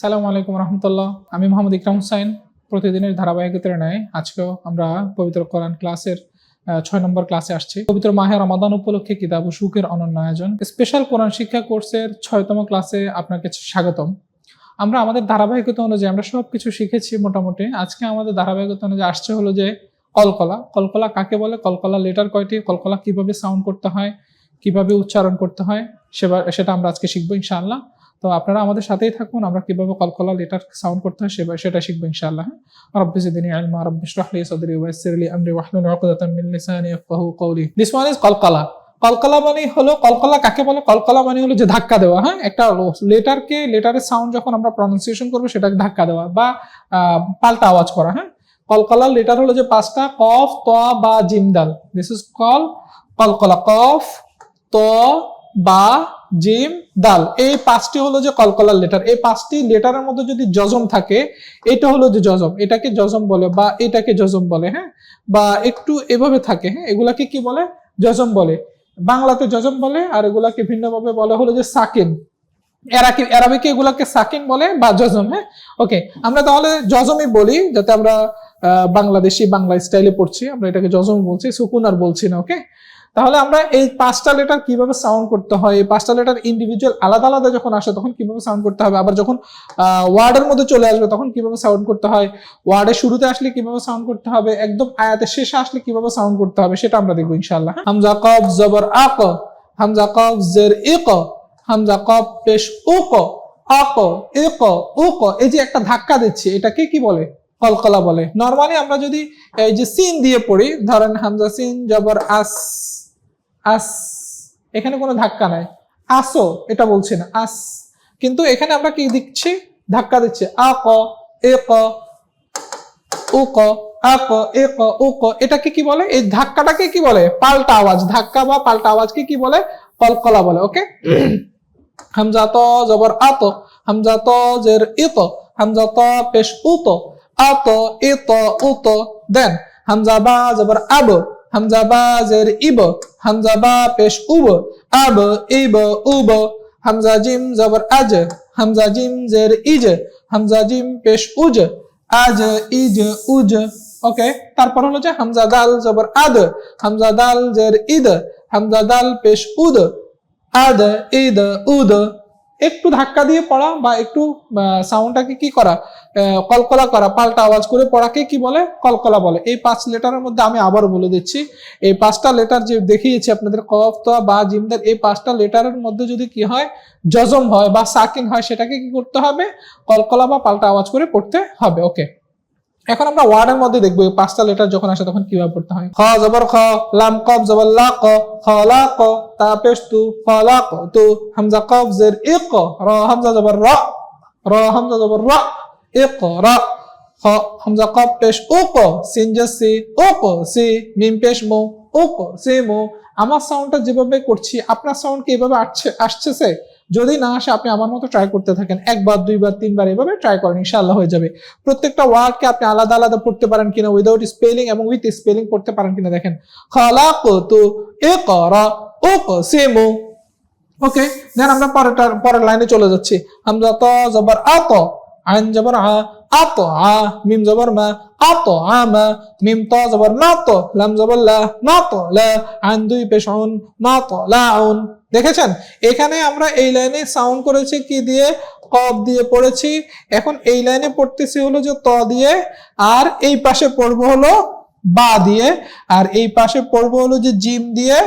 সালামু আলাইকুম রহমতুল্লাহ। আমি মোহাম্মদ ইকরাম হুসাইন প্রতিদিনের ধারাবাহিকতার ন্যায় আজকেও আমরা পবিত্র কোরআন ক্লাসের ছয় নম্বর ক্লাসে আসছি। পবিত্র মাহে রমাদান উপলক্ষে কিতাব ও সুখের অনন্য আয়োজন। স্পেশাল কোরআন শিক্ষা কোর্সের ছয়তম ক্লাসে আপনাকে স্বাগতম। আমরা আমাদের ধারাবাহিকতা অনুযায়ী আমরা সব কিছু শিখেছি মোটামুটি। আজকে আমাদের ধারাবাহিকতা অনুযায়ী আসছে হলো যে কলকলা। কলকলা কাকে বলে? কলকলা লেটার কয়টি? কলকলা কীভাবে সাউন্ড করতে হয়? কীভাবে উচ্চারণ করতে হয়? সেবার সেটা আমরা আজকে শিখব ইনশাআল্লাহ। তো আপনারা আমাদের সাথেই থাকুন, আমরা কীভাবে কলকলা লেটার সাউন্ড করতে হয় সেবা সেটা শিখব ইনশাআল্লাহ রব্বি জিদনি ইলমা রব্বি ইশরাহ লি সাদরি ওয়া ইয়াসসির লি আমরি, ওয়াহলুল উকদাতাম মিন লিসানি ইয়াফকাহু কওলি। দিস ওয়ান ইজ কলকলা। কলকলা মানে হলো কলকলা কাকে বলে? কলকলা মানে হলো যে ধাক্কা দেওয়া হ্যাঁ? একটা লেটারকে লেটারের সাউন্ড যখন আমরা প্রনাউন্সিয়েশন করব, সেটাকে ধাক্কা দেওয়া বা পাল্টা আওয়াজ করা হ্যাঁ? কলকলার লেটার হলো যে পাঁচটা কফ, ত বা জিম দাল। দিস ইজ কল কলকলা। কফ, ত বা জিম দাল। এই পাঁচটি হলো যে কলকলার লেটার এই পাঁচটি লেটারের মধ্যে যদি যজম থাকে, এটা হলো যে যজম। এটাকে যজম বলে বা এটাকে যজম বলে হ্যাঁ? বা একটু এভাবে থাকে হ্যাঁ? এগুলাকে কি বলে? যজম বলে। বাংলাতে যজম বলে, আর এগুলাকে ভিন্নভাবে বলে হলো যে সাকিন। এরাকি এরাবিকে এগুলাকে সাকিন বলে বা যজম হ্যাঁ? ওকে আমরা তাহলে যজমই বলি, যাতে আমরা বাংলাদেশি বাংলা স্টাইলে পড়ছি। আমরা এটাকে যজম বলছি, সুকুন আর বলছি না ওকে তাহলে আমরা এই পাঁচটা লেটার কীভাবে সাউন্ড করতে হয়? এই পাঁচটা লেটার ইন্ডিভিজুয়াল আলাদা আলাদা যখন আসে, তখন কীভাবে সাউন্ড করতে হবে? আবার যখন ওয়ার্ডের মধ্যে চলে আসবে, তখন কীভাবে সাউন্ড করতে হয়? ওয়ার্ডের শুরুতে আসলে কীভাবে সাউন্ড করতে হবে? একদম আয়াতের শেষে আসলে কীভাবে সাউন্ড করতে হবে? সেটা আমরা দেখব ইনশাআল্লাহ। হামজা কফ জবর আক, হামজা কফ জের ইক, হামজা কফ পেশ উক, আক, ইক, উক। এই যে একটা ধাক্কা দিচ্ছি, এটাকে কি বলে? কলকলা বলে। নর্মালি আমরা যদি এই যে সিন দিয়ে পড়ি, ধরেন হামজা সিন জবর আস আস, এখানে কোনো ধাক্কা নাই। আসো, এটা বলছি না, আস। কিন্তু এখানে আমরা কি দিচ্ছি? ধাক্কা দিচ্ছি। আ ক এ ক ও ক আ ক এ ক ও ক এটাকে কি বলে? এই ধাক্কাটাকে কি বলে? পাল্টা আওয়াজ। ধাক্কা বা পাল্টা আওয়াজকে কি বলে? কলকলা বলে, ওকে? হামজা ত, জবর আত, হামজা ত, জের ইত, হামজা ত, পেশ উত, আত ইত উত, দেন। হামজা বা, জবর আব হামজা বা জের ইব হামজা বা পেশ উব আব ইব উব হামজা জিম জবর আজ হামজা জিম জের ইজ হামজা জিম পেশ উজ আজ ইজ উজ ওকে তারপর হলো যে হামজা দাল জবর আদ হামজা দাল জের ইদ হামজা দাল পেশ উদ আদ ইদ উদ একটু ধাক্কা দিয়ে পড়া বা একটু সাউন্ডটাকে কি করা কলকলা করা, পাল্টা আওয়াজ করে পড়াকে কি বলে? কলকলা বলে। এই পাঁচ লেটারের মধ্যে আমি আবার বলে দিচ্ছি, এই পাঁচটা লেটার যে দেখিয়েছি আপনাদের কফ তো, বা জিমদার এই পাঁচটা লেটারের মধ্যে যদি কি হয় জজম হয় বা সাকিন হয়, সেটাকে কি করতে হবে? কলকলা বা পাল্টা আওয়াজ করে পড়তে হবে। ওকে। এখন আমরা ওয়ার্ডের মধ্যে দেখব পাঁচটা লেটার যখন আসে তখন কীভাবে পড়তে হয়? খ, জবর খ, লাম, কফ, জবর লা, ক, খ, লা, ক, তা, পেশ, তু খ লা, ক, তু, হামজা, কফ, জের ইক র, হামজা, জবর, র র, হামজা, জবর, র ইক র, খ, হামজা, কফ, পেশ উক সিন জে সি উক সি, মিম, পেশ, মু উক সি, মু, আমার সাউন্ডটা যেভাবে করছি, আপনার সাউন্ড কি এভাবে আসছে আসছে যদি না আসে, আপনি আমার মতো ট্রাই করতে থাকেন। একবার, দুইবার, তিনবার, এভাবে ট্রাই করেন, ইনশাআল্লাহ হয়ে যাবে। প্রত্যেকটা ওয়ার্ডকে আপনি আলাদা আলাদা পড়তে পারেন কিনা উইদাউট স্পেলিং এবং উইথ স্পেলিং পড়তে পারেন কিনা দেখেন। খালাকতু ইকরা উকসিমু। ওকে দেন আমরা পরেরটার, পরের লাইনে চলে যাচ্ছি। হামজা ত জবর আত, আইন জবর আ, আত আ, মিম জবর মা, আত আমা মিম ত জবর না তো লাম জবর লা না তো লা, আইন দুই পেশন না তো লাউন দেখেছেন? এখানে আমরা এই লাইনে সাউন্ড করেছি কি দিয়ে? কব দিয়ে পড়েছি। এখন এই লাইনে পড়তেছি হলো যে ত দিয়ে, আর এই পাশে পড়ব হলো বা দিয়ে, আর এই পাশে পড়ব হলো যে জিম দিয়ে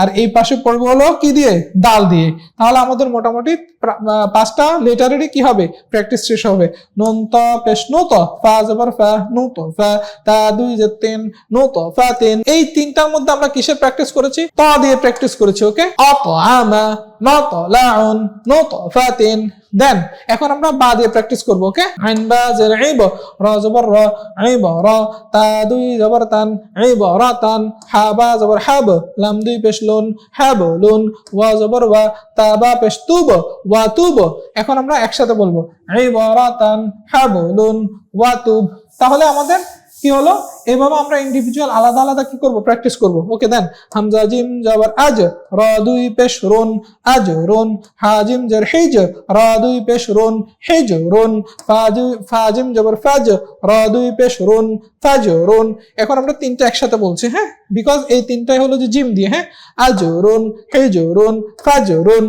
আর এই পাশে পড়বে হলো কি দিয়ে? দাল দিয়ে। তাহলে আমাদের মোটামুটি পাঁচটা লেটারেরই কি হবে? প্র্যাকটিস শেষ হবে। নুন ত, পেশ নু ত, ফা জবর ফা, নু তো, ফা, তা, দুই যে তিন, নু তো, ফা, তিন। এই তিনটার মধ্যে আমরা কিসের প্র্যাকটিস করেছি? ত দিয়ে প্র্যাকটিস করেছি, ওকে? অত আমা ন ত লাউন নু তো, ফা, তিন। দেন এখন আমরা বা দিয়ে প্র্যাকটিস করব ওকে আইন বা জের আইব, র জবর র আইব, র তা দুই জবর তান আইব, র তান হা বা জবর হাব, লাম দুই পেশ লুন হাব লুন, ওয়া জবর ওয়া তা বা পেশ তুব, ওয়া তুব। এখন আমরা একসাথে বলব, আইব, র তান হাব লুন, ওয়া তুব। তাহলে আমাদের কি হলো? এভাবে আমরা ইন্ডিভিজুয়াল আলাদা আলাদা কি করব? প্র্যাকটিস করব। ওকে দেন হামজা জিম যাবার আজ র দুই পেশ রোন আজ রোন হাজিম জের হেজ র দুই পেশ রোন হেজ রোন ফাজু ফাজিম যাবার ফাজ র দুই পেশ রোন ফাজ রোন এখন আমরা তিনটা একসাথে বলছি হ্যাঁ? বিকজ এই তিনটাই হলো যে জিম দিয়ে হ্যাঁ? আজ রোন হেজ রোন ফাজ রোন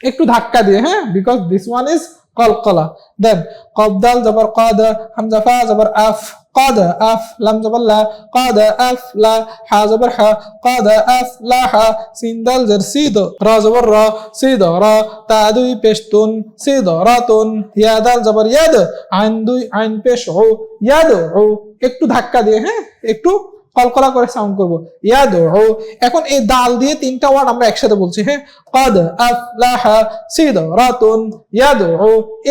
একটু ধাক্কা দিয়ে হ্যাঁ? বিকজ দিস ওয়ান ইজ কলকলা দেন কবদাল জবর কদ হামজা ফা জবর আফ قاد أف لم زبر لا قاد أف لا ح زبر ح قاد أف لا ح سين دال زر سيد را زبر را سيد را تا دوي পেশতুন سيد রাতুন ইয়া দাল জবর ইয়াদ আইন দুই আইন পেশ ও ইয়াদ ও একটু ধাক্কা দিয়ে হ্যাঁ একটু কলকলা করে সাউন্ড করব। ইয়াদ এখন এই দাল দিয়ে তিনটা ওয়ার্ড আমরা একসাথে বলছি হ্যাঁ? কদ আফলাহা সিদ, রাতুন ইয়াদ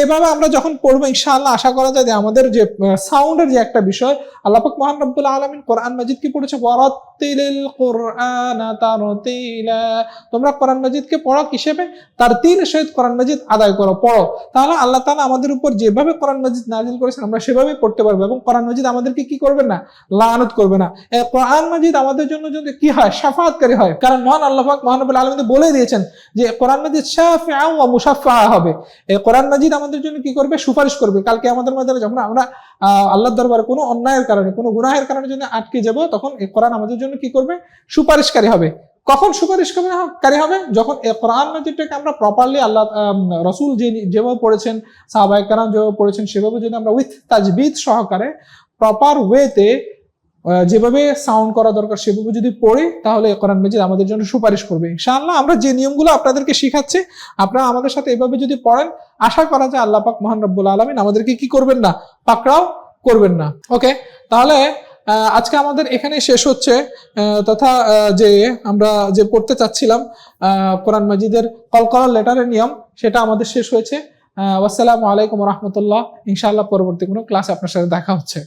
এভাবে আমরা যখন পড়ব, ইনশাআল্লাহ আশা করা যায় যে আমাদের যে সাউন্ডের যে একটা বিষয়, আল্লাহ পাক মহান রব্বুল আলমিন কোরআন মাজিদ কি পড়েছে? বরাত তোমরা কোরআন মাজিদকে পড়ো কিসেবে? তার তিল সহিত কোরআন মাজিদ আদায় করো, পড়ো। তাহলে আল্লাহ তাআলা আমাদের উপর যেভাবে কোরআন মাজিদ নাজিল করেছেন, আমরা সেভাবেই পড়তে পারব এবং কোরআন মাজিদ আমাদেরকে কি করবে না? লানত করবে না। কোরআন মাজিদ আমাদের জন্য যদি কি হয়? সাফাতকারী হয়। কারণ মহান আল্লাহ পাক মহান বলে দিয়েছেন যে কোরআন মাজিদ ওয়া মুশাফফা হবে। কোরআন মাজিদ আমাদের জন্য কি করবে? সুপারিশ করবে। কালকে আমাদের মধ্যে যখন আমরা আল্লাহর দরবারে কোনো অন্যায়ের কারণে, কোনো গুনাহের কারণে যদি আটকে যাব, তখন কোরআন আমাদের জন্য কি করবে? সুপারিশকারী হবে। কখন সুপারিশকারী হবে? যখন কোরআন মাজিদটাকে আমরা প্রপারলি আল্লাহ রসুল যে যেভাবে পড়েছেন সাহাবাই কারাম যেভাবে পড়েছেন, সেভাবে যদি আমরা উইথ তাজবিদ সহকারে প্রপার ওয়েতে যেভাবে সাউন্ড করা দরকার, সেভাবে যদি পড়ি, তাহলে কোরআন মাজিদ আমাদের জন্য সুপারিশ করবে। ইনশাআল্লাহ আমরা যে নিয়মগুলো আপনাদেরকে শিখাচ্ছি, আপনারা আমাদের সাথে এভাবে যদি পড়েন, আশা করা যায় আল্লাহ পাক মহান রব্বুল আলমিন আমাদেরকে কি করবেন না? পাকড়াও করবেন না। ওকে তাহলে আজকে আমাদের এখানে শেষ হচ্ছে তথা যে আমরা যে পড়তে চাচ্ছিলাম কোরআন মাজিদের কলকলা লেটারের নিয়ম সেটা আমাদের শেষ হয়েছে। আহ, আসসালামু আলাইকুম রহমতুল্লাহ। ইনশাআল্লাহ পরবর্তী কোনো ক্লাস আপনার সাথে দেখা হচ্ছে।